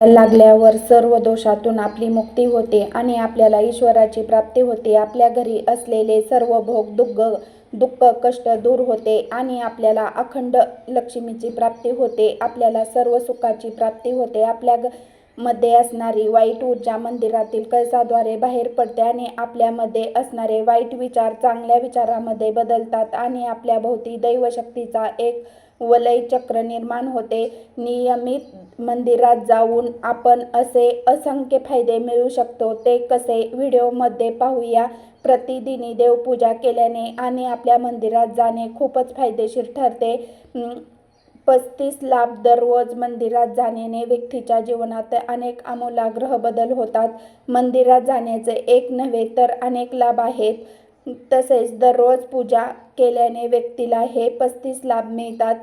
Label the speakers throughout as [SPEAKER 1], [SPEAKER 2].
[SPEAKER 1] लागल्यावर सर्व दोषातून आपली मुक्ती होते आणि आपल्याला ईश्वराची प्राप्ती होते. आपल्या घरी असलेले सर्व भोग दुःख दुःख कष्ट दूर होते आणि आपल्याला अखंड लक्ष्मीची प्राप्ती होते. आपल्याला सर्व सुखाची प्राप्ती होते. आपल्या ग- मध्ये असणारी वाईट ऊर्जा मंदिरातील कळसाद्वारे बाहेर पडते आणि आपल्यामध्ये असणारे वाईट विचार चांगल्या विचारामध्ये बदलतात आणि आपल्या भोवती दैवशक्तीचा एक वलय चक्र निर्माण होते. नियमित मंदिरात जाऊन आपण असे असंख्य फायदे मिळू शकतो. ते कसे? व्हिडिओमध्ये पाहूया. प्रतिदिनी देवपूजा केल्याने आणि आपल्या मंदिरात जाणे खूपच फायदेशीर ठरते. पस्तीस लाभ दररोज मंदिरात जाण्याने व्यक्तीच्या जीवनात अनेक आमूलाग्रह बदल होतात. मंदिरात जाण्याचे एक नव्हे तर अनेक लाभ आहेत. तसेच दररोज पूजा केल्याने व्यक्तीला हे पस्तीस लाभ मिळतात.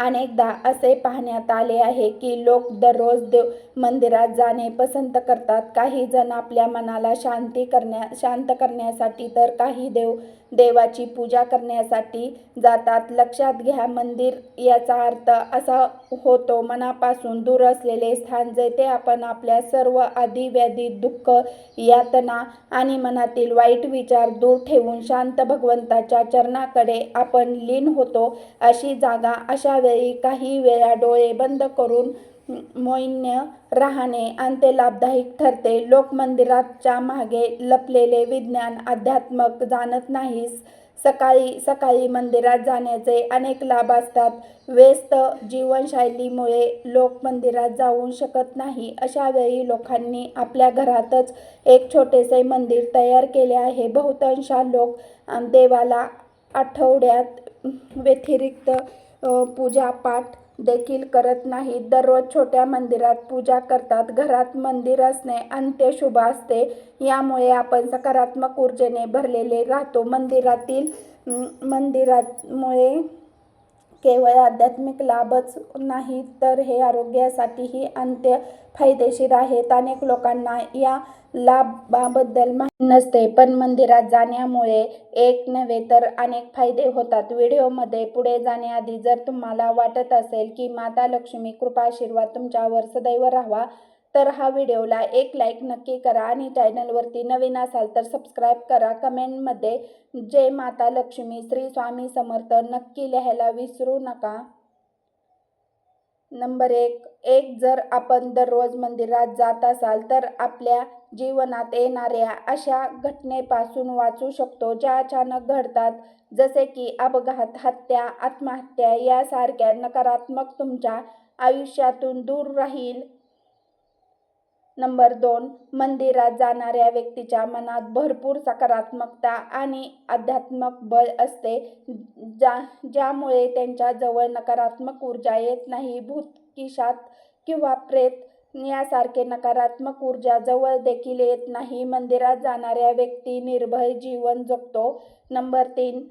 [SPEAKER 1] अनेकदा असे पाहण्यात आले आहे की लोक दररोज देव मंदिरात जाणे पसंत करतात. काही जण आपल्या मनाला शांती करण्या शांत करण्यासाठी तर काही देव देवाची पूजा करण्यासाठी जातात. लक्षात घ्या मंदिर याचा अर्थ असा होतो मनापासून दूर असलेले स्थान जेथे आपण आपल्या सर्व आधी व्याधी दुःख यातना आणि मनातील वाईट विचार दूर ठेवून शांत भगवंताच्या चरणाकडे आपण लीन होतो अशी जागा अशा वेळी काही वेळा डोळे बंद करून मौन्य राहणे अंत्य लाभदायक ठरते. लोक मंदिराच्या मागे लपलेले विज्ञान अध्यात्मक जाणत नाहीस. सकाळी सकाळी मंदिरात जाण्याचे अनेक लाभ असतात. व्यस्त जीवनशैलीमुळे लोक मंदिरात जाऊ शकत नाही. अशा वेळी लोकांनी आपल्या घरातच एक छोटेसे मंदिर तयार केले आहे. बहुतांश लोक देवाला आठवड्यात व्यतिरिक्त पूजापाठ देखील करत नाहीत दररोज छोट्या मंदिरात पूजा करतात. घरात मंदिर असणे अंत्य शुभ असते. यामुळे आपण सकारात्मक ऊर्जेने भरलेले राहतो. मंदिरातील अं, मंदिरामुळे केवळ आध्यात्मिक लाभच नाही तर हे आरोग्यासाठीही अंत्य फायदेशीर आहेत. अनेक लोकांना या लाभाबद्दल माहिती नसते पण मंदिरात जाण्यामुळे एक नव्हे तर अनेक फायदे होतात. व्हिडिओमध्ये पुढे जाण्याआधी जर तुम्हाला वाटत असेल की माता लक्ष्मी कृपा आशीर्वाद तुमच्यावर सदैव राहावा तर हा व्हिडिओला एक लाईक नक्की करा आणि चॅनलवरती नवीन असाल तर सबस्क्राईब करा. कमेंटमध्ये जय माता लक्ष्मी श्री स्वामी समर्थ नक्की लिहायला विसरू नका. नंबर एक एक जर आपण दररोज मंदिरात जात असाल तर आपल्या जीवनात येणाऱ्या अशा घटनेपासून वाचू शकतो ज्या अचानक घडतात. जसे की अपघात हत्या आत्महत्या यासारख्या नकारात्मक तुमच्या आयुष्यातून दूर राहील. नंबर दोन मंदिरात जाणाऱ्या व्यक्तीच्या मनात भरपूर सकारात्मकता आणि आध्यात्मक बळ असते ज्या ज्यामुळे त्यांच्याजवळ नकारात्मक ऊर्जा येत नाही. भूतकिशात किंवा प्रेत यासारखे नकारात्मक ऊर्जा जवळ देखील येत नाही. मंदिरात जाणाऱ्या व्यक्ती निर्भय जीवन जगतो. नंबर तीन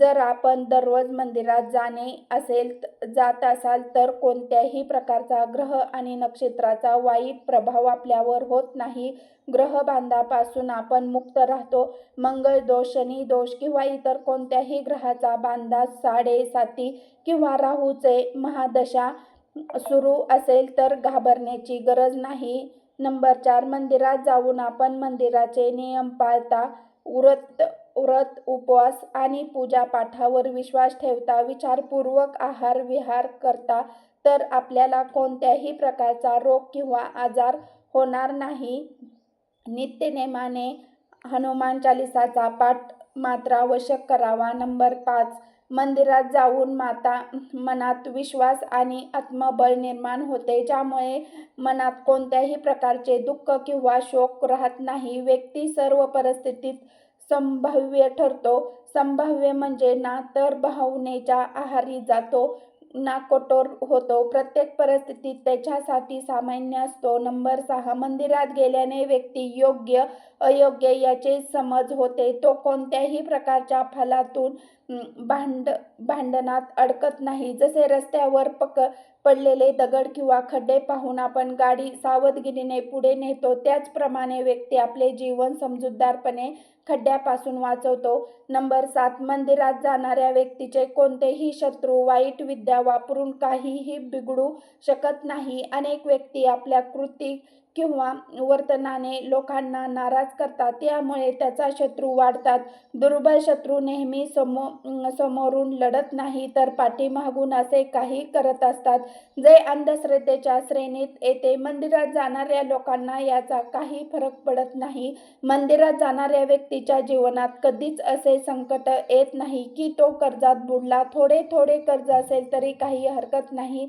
[SPEAKER 1] जर आपण दररोज मंदिरात जाणे असेल जात असाल तर कोणत्याही प्रकारचा ग्रह आणि नक्षत्राचा वाईट प्रभाव आपल्यावर होत नाही. ग्रह बांधापासून आपण मुक्त राहतो. मंगळ दोष शनी दोष किंवा इतर कोणत्याही ग्रहाचा बांधा साडेसाती किंवा राहूचे महादशा सुरू असेल तर घाबरण्याची गरज नाही. नंबर चार मंदिरात जाऊन आपण मंदिराचे नियम पाळता. व्रत व्रत उपवास आणि पूजापाठावर विश्वास ठेवता विचारपूर्वक आहार विहार करता तर आपल्याला कोणत्याही प्रकारचा रोग किंवा आजार होणार नाही. नित्यनेमाने हनुमान चालिसाचा पाठ मात्र आवश्यक करावा. नंबर पाच मंदिरात जाऊन माता मनात विश्वास आणि आत्मबळ निर्माण होते ज्यामुळे मनात कोणत्याही प्रकारचे दुःख किंवा शोक राहत नाही. व्यक्ती सर्व परिस्थितीत संभाव्य ठरतो. संभाव्य म्हणजे ना तर भावनेच्या आहारी जातो ना कठोर होतो. प्रत्येक परिस्थितीत त्याच्यासाठी सामान्य असतो. नंबर सहा मंदिरात गेल्याने व्यक्ती योग्य अयोग्य याचे समज होते. तो कोणत्याही प्रकारच्या फलातून भांड भांडणात अडकत नाही. जसे रस्त्यावर पक पडलेले दगड किंवा खड्डे पाहून आपण गाडी सावधगिरीने पुढे नेतो त्याचप्रमाणे व्यक्ती आपले जीवन समजूतदारपणे खड्ड्यापासून वाचवतो. नंबर सात मंदिरात जाणाऱ्या व्यक्तीचे कोणतेही शत्रू वाईट विद्या वापरून काहीही बिघडू शकत नाही. अनेक व्यक्ती आपल्या कृती किंवा वर्तनाने लोकांना नाराज करतात त्यामुळे त्याचा शत्रू वाढतात. दुर्बल शत्रू नेहमी समो समोरून लढत नाही तर पाठीमागून असे काही करत असतात. जे अंधश्रद्धेच्या श्रेणीत येते मंदिरात जाणाऱ्या लोकांना याचा काही फरक पडत नाही. मंदिरात जाणाऱ्या व्यक्तीच्या जीवनात कधीच असे संकट येत नाही की तो कर्जात बुडला. थोडे थोडे कर्ज असेल तरी काही हरकत नाही.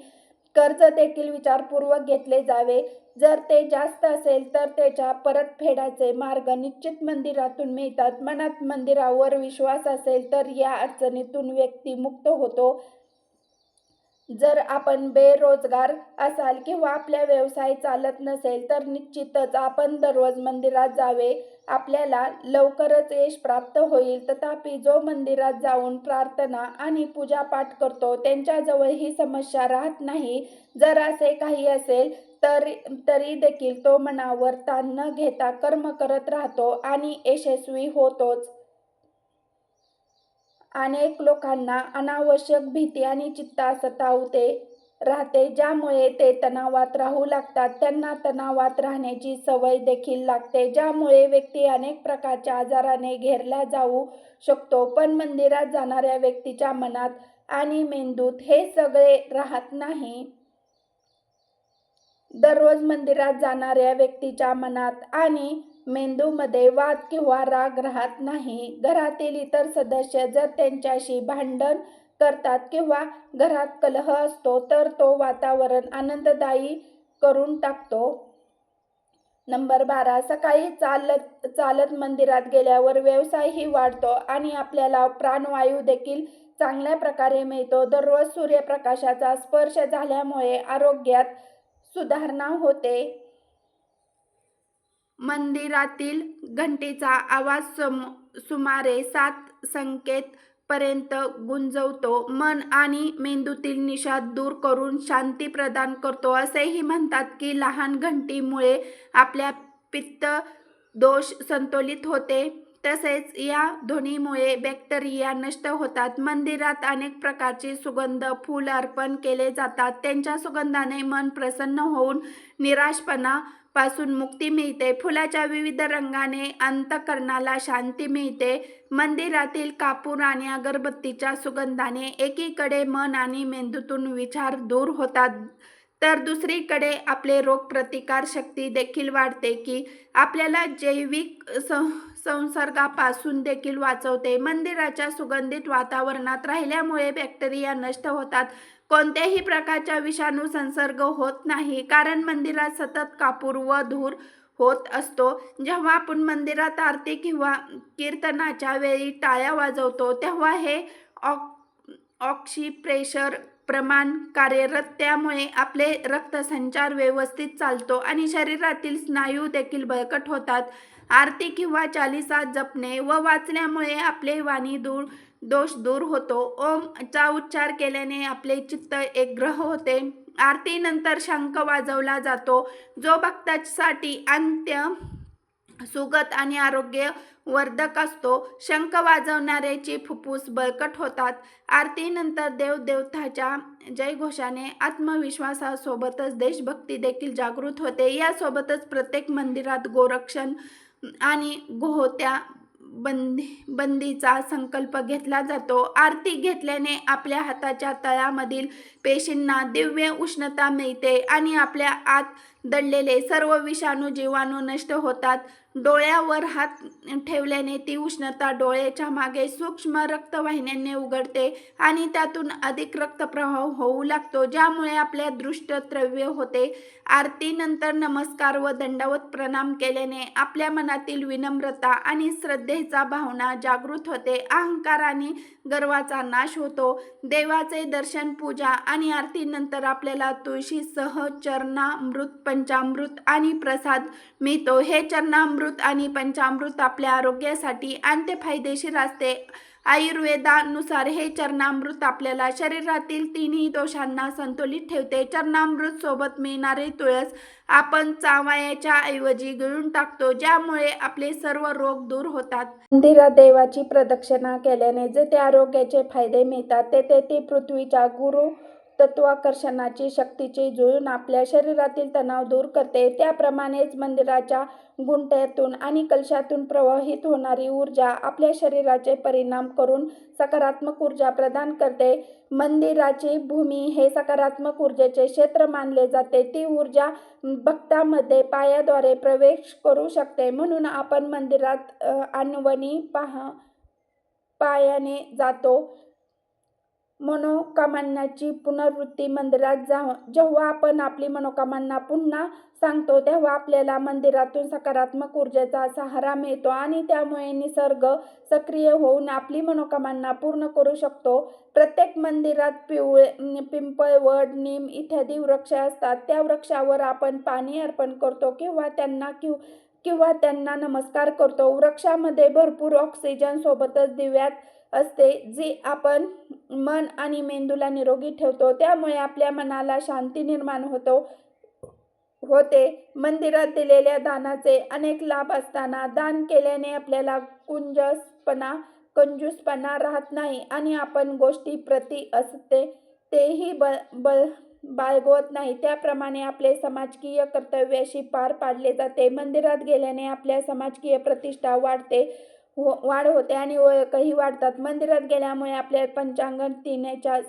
[SPEAKER 1] कर्ज देखील विचारपूर्वक घेतले जावे. जर ते जास्त असेल तर त्याच्या परतफेडाचे मार्ग निश्चित मंदिरातून मिळतात. मनात मंदिरावर विश्वास असेल तर या अडचणीतून व्यक्ती मुक्त होतो. जर आपण बेरोजगार असाल किंवा आपल्या व्यवसाय चालत नसेल तर निश्चितच आपण दररोज मंदिरात जावे. आपल्याला लवकरच यश प्राप्त होईल. तथापि जो मंदिरात जाऊन प्रार्थना आणि पूजापाठ करतो त्यांच्याजवळ ही समस्या राहत नाही. जर असे काही असेल तर तरी देखील तो मनावर ताण न घेता कर्म करत राहतो आणि यशस्वी होतोच. अनेक लोकांना अनावश्यक भीती आणि चित्ता सतावते राहते ज्यामुळे ते तणावात राहू लागतात. त्यांना तणावात राहण्याची सवय देखील लागते ज्यामुळे व्यक्ती अनेक प्रकारच्या आजाराने घेरला जाऊ शकतो. पण मंदिरात जाणाऱ्या व्यक्तीच्या मनात आणि मेंदूत हे सगळे राहत नाही. दररोज मंदिरात जाणाऱ्या व्यक्तीच्या मनात आणि मेंदूमध्ये वाद किंवा राग राहत नाही. घरातील इतर सदस्य जर त्यांच्याशी भांडण करतात. किंवा घरात कलह असतो तर तो वातावरण आनंददायी करून टाकतो. नंबर बारा सकाळी चालत चालत मंदिरात गेल्यावर व्यवसायही वाढतो आणि आपल्याला प्राणवायू देखील चांगल्या प्रकारे मिळतो. दररोज सूर्यप्रकाशाचा स्पर्श झाल्यामुळे आरोग्यात सुधारणा होते. मंदिरातील घंटेचा आवाज सम सुमारे सात संकेत पर्यंत गुंजवतो. मन आणि मेंदूतील निषाद दूर करून शांती प्रदान करतो. असेही म्हणतात की लहान घंटीमुळे आपल्या पित्त दोष संतुलित होते. तसेच या ध्वनीमुळे बॅक्टेरिया नष्ट होतात. मंदिरात अनेक प्रकारचे सुगंध फूल अर्पण केले जातात. त्यांच्या सुगंधाने मन प्रसन्न होऊन निराशपणा पासून मुक्ती मिळते. फुलाच्या विविध रंगाने अंतकरणाला शांती मिळते. मंदिरातील कापूर आणि अगरबत्तीच्या सुगंधाने एकीकडे मन आणि मेंदूतून विचार दूर होतात. तर दुसरीकडे आपले रोगप्रतिकार शक्ती देखील वाढते की आपल्याला जैविक संसर्गापासून देखील वाचवते. मंदिराच्या सुगंधित वातावरणात राहिल्यामुळे बॅक्टेरिया नष्ट होतात. कोणत्याही प्रकारचा विषाणू संसर्ग होत नाही कारण मंदिरात सतत कापूर व धूर होत असतो. जेव्हा आपण मंदिरात आरती किंवा कीर्तनाच्या वेळी टाळ्या वाजवतो तेव्हा हे ऑक ऑक्सिप्रेशर प्रमाण कार्यरत त्यामुळे आपले रक्तसंचार व्यवस्थित चालतो आणि शरीरातील स्नायू देखील बळकट होतात. आरती किंवा चालिसा जपणे व वाचण्यामुळे आपले वाणी दूर दोष दूर होतो. ओम चा उच्चार केल्याने आपले चित्त एकग्रह होते. आरतीनंतर शंख वाजवला जातो. जो भक्तासाठी अंत्य सुगत आणि आरोग्य वर्धक असतो शंख वाजवणाऱ्याची फुफ्फुस बळकट होतात. आरतीनंतर देवदेवताच्या जयघोषाने आत्मविश्वासासोबतच देशभक्ती देखील जागृत होते. यासोबतच प्रत्येक मंदिरात गोरक्षण आणि गोहोत्या बंदी बंदीचा संकल्प घेतला जातो. आरती घेतल्याने आपल्या हाताच्या तळामधील पेशींना दिव्य उष्णता मिळते आणि आपल्या आत दडलेले सर्व विषाणू जीवाणू नष्ट होतात. डोळ्यावर हात ठेवल्याने ती उष्णता डोळ्याच्या मागे सूक्ष्म रक्तवाहिन्यांनी उघडते आणि त्यातून अधिक रक्तप्रवाह होऊ लागतो ज्यामुळे आपल्या दृष्टद्रव्य होते. आरतीनंतर नमस्कार व दंडवत प्रणाम केल्याने आपल्या मनातील विनम्रता आणि श्रद्धेचा भावना जागृत होते. अहंकार आणि गर्वाचा नाश होतो. देवाचे दर्शन पूजा आणि आरतीनंतर आपल्याला तुळशीसह चरणामृत पंचामृत आणि प्रसाद मिळतो. हे चरणामृत अमृत आणि पंचामृत आपल्या आरोग्यासाठी आणि ते फायदेशीर असते. आयुर्वेदानुसार हे चरणामृत आपल्याला शरीरातील तिन्ही दोषांना संतुलित ठेवते. चरणामृत सोबत मिळणारे तुळस आपण चावायाच्या ऐवजी गिळून टाकतो ज्यामुळे आपले सर्व रोग दूर होतात. मंदिरात देवाची प्रदक्षिणा केल्याने जे ते आरोग्याचे फायदे मिळतात ते ते ते पृथ्वीच्या गुरु तत्वाकर्षणाची शक्तीची जुळून आपल्या शरीरातील तणाव दूर करते. त्याप्रमाणेच मंदिराच्या गुंट्यातून आणि कलशातून प्रवाहित होणारी ऊर्जा आपल्या शरीराचे परिणाम करून सकारात्मक ऊर्जा प्रदान करते. मंदिराची भूमी हे सकारात्मक ऊर्जेचे क्षेत्र मानले जाते. ती ऊर्जा भक्तामध्ये पायाद्वारे प्रवेश करू शकते. म्हणून आपण मंदिरात आणवणी अनवणी पहा पायाने जातो. मनोकामनाची पुनर्वृत्ती मंदिरात जा जेव्हा आपण आपली मनोकामना पुन्हा सांगतो तेव्हा आपल्याला मंदिरातून सकारात्मक ऊर्जेचा सहारा मिळतो आणि त्यामुळे निसर्ग सक्रिय होऊन आपली मनोकामना पूर्ण करू शकतो. प्रत्येक मंदिरात पिवळे पिंपळ वड नीम इत्यादी वृक्ष असतात. त्या वृक्षावर आपण पाणी अर्पण करतो किंवा त्यांना किंवा किंवा त्यांना नमस्कार करतो. वृक्षामध्ये भरपूर ऑक्सिजन सोबतच दिव्यात असते जी आपण मन आणि मेंदूला निरोगी ठेवतो. त्यामुळे आपल्या मनाला शांती निर्माण होतो होते. मंदिरात दिलेल्या दानाचे अनेक लाभ असताना दान केल्याने आपल्याला कुंजसपणा कंजूसपणा राहत नाही आणि आपण गोष्टी प्रती असते तेही ब ब बाळगवत नाही. त्याप्रमाणे आपले समाजकीय कर्तव्याशी पार पाडले जाते. मंदिरात गेल्याने आपल्या समाजकीय प्रतिष्ठा वाढते. हो वाढ होते आणि ओळखही वाढतात. मंदिरात गेल्यामुळे आपल्या पंचांगण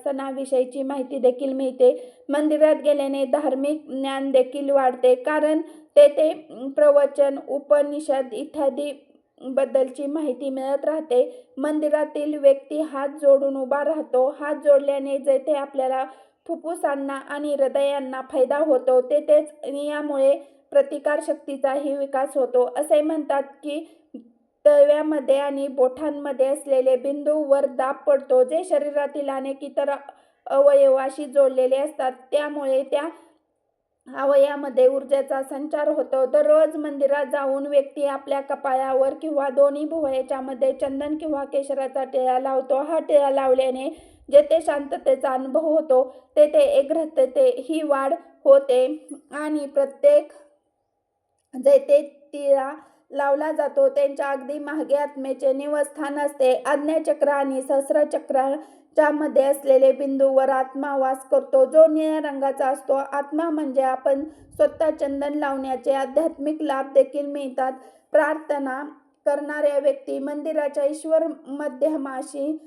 [SPEAKER 1] सणाविषयीची माहिती देखील मिळते. मंदिरात गेल्याने धार्मिक ज्ञान देखील वाढते. कारण तेथे प्रवचन उपनिषद इत्यादी बद्दलची माहिती मिळत राहते. मंदिरातील व्यक्ती हात जोडून उभा राहतो. हात जोडल्याने जेथे आपल्याला फुफ्फुसांना आणि हृदयांना फायदा होतो तेथेच यामुळे प्रतिकारशक्तीचाही विकास होतो. असे म्हणतात की तळव्यामध्ये आणि बोटांमध्ये असलेले बिंदूवर दाब पडतो जे शरीरातील अनेक इतर अवयवाशी जोडलेले असतात. त्यामुळे त्या अवयवामध्ये ऊर्जेचा संचार होतो. दररोज मंदिरात जाऊन व्यक्ती आपल्या कपाळावर किंवा दोन्ही भुवयाच्या मध्ये चंदन किंवा केशराचा टिळा लावतो. हा टिळा लावल्याने जेथे शांततेचा अनुभव होतो तेथे एग्रहते ही वाढ होते. आणि प्रत्येक जेथे टिळा लावला जातो. त्यांच्या अगदी मागे आत्मेचे निवस्थान असते. आज्ञाचक्र आणि सहस्रचक्राच्या मध्ये असलेले बिंदूवर आत्मा वास करतो. जो निळ्या रंगाचा असतो. आत्मा म्हणजे आपण स्वतः चंदन लावण्याचे आध्यात्मिक लाभ देखील मिळतात. प्रार्थना करणाऱ्या व्यक्ती मंदिराच्या ईश्वर मध्यमाशी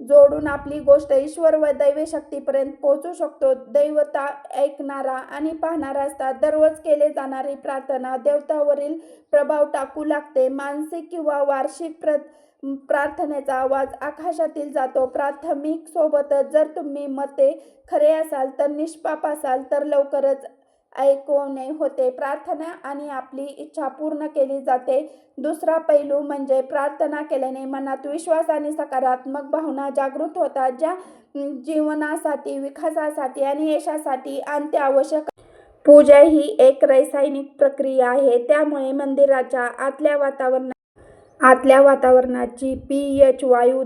[SPEAKER 1] जोडून आपली गोष्ट ईश्वर व दैवशक्तीपर्यंत पोहोचू शकतो. दैवता ऐकणारा आणि पाहणारा असतात. दररोज केले जाणारी प्रार्थना देवतावरील प्रभाव टाकू लागते. मानसिक किंवा वार्षिक प्र प्रार्थनेचा आवाज आकाशातील जातो. प्राथमिक सोबतच जर तुम्ही मते खरे असाल तर निष्पाप असाल तर लवकरच ऐकवणे होते. प्रार्थना आणि आपली इच्छा पूर्ण केली जाते. दुसरा पैलू म्हणजे प्रार्थना केल्याने मनात विश्वास आणि सकारात्मक भावना जागृत होतात ज्या जीवनासाठी विकासासाठी आणि यशासाठी अंत्य आवश्यक पूजा ही एक रासायनिक प्रक्रिया आहे. त्यामुळे मंदिराच्या आतल्या वातावरणा आतल्या वातावरणाची पी एच वायू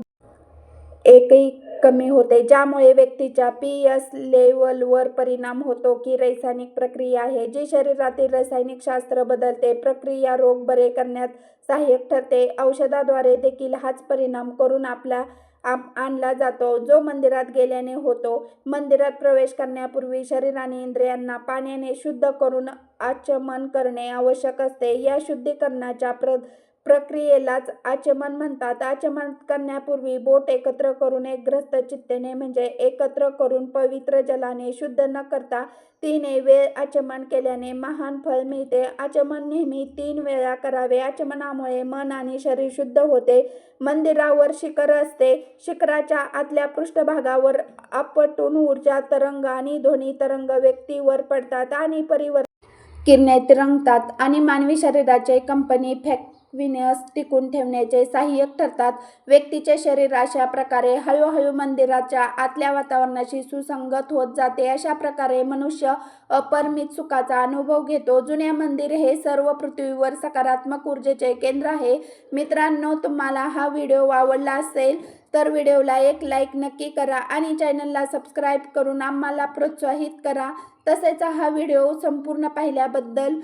[SPEAKER 1] एकही कमी होते. ज्यामुळे व्यक्तीच्या पी एस लेवलवर परिणाम होतो की रासायनिक प्रक्रिया आहे जी शरीरातील रासायनिक शास्त्र बदलते. प्रक्रिया रोग बरे करण्यात सहाय्यक ठरते. औषधाद्वारे देखील हाच परिणाम करून आपला आप आणला जातो. जो मंदिरात गेल्याने होतो मंदिरात प्रवेश करण्यापूर्वी शरीर आणि इंद्रियांना पाण्याने शुद्ध करून आचमन करणे आवश्यक असते. या शुद्धीकरणाच्या प्र प्रक्रियेलाच आचमन म्हणतात. आचमन करण्यापूर्वी बोट एकत्र करून एक ग्रस्त चित्तेने म्हणजे एकत्र करून पवित्र जलाने शुद्ध न करता तिने वेळ आचमन केल्याने महान फळ मिळते. आचमन नेहमी तीन वेळा करावे. आचमनामुळे मन आणि शरीर शुद्ध होते. मंदिरावर शिखर असते. शिखराच्या आतल्या पृष्ठभागावर आपटून ऊर्जा तरंग आणि ध्वनी तरंग व्यक्तीवर पडतात आणि परिवर्तन किरणे रंगतात आणि मानवी शरीराचे कंपनी फॅक विन्यास टिकून ठेवण्याचे सहाय्यक ठरतात. व्यक्तीचे शरीर अशा प्रकारे हळूहळू मंदिराच्या आतल्या वातावरणाशी सुसंगत होत जाते. अशा प्रकारे मनुष्य अपरिमित सुखाचा अनुभव घेतो. जुन्या मंदिर हे सर्व पृथ्वीवर सकारात्मक ऊर्जेचे केंद्र आहे. मित्रांनो तुम्हाला हा व्हिडिओ आवडला असेल तर व्हिडिओला एक लाईक नक्की करा आणि चॅनलला सबस्क्राईब करून आम्हाला प्रोत्साहित करा. तसेच हा व्हिडिओ संपूर्ण पाहिल्याबद्दल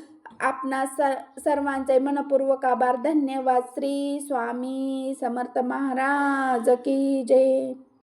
[SPEAKER 1] आपणा सर सर्वांचे मनपूर्वक आभार. धन्यवाद. श्री स्वामी समर्थ महाराज की जय.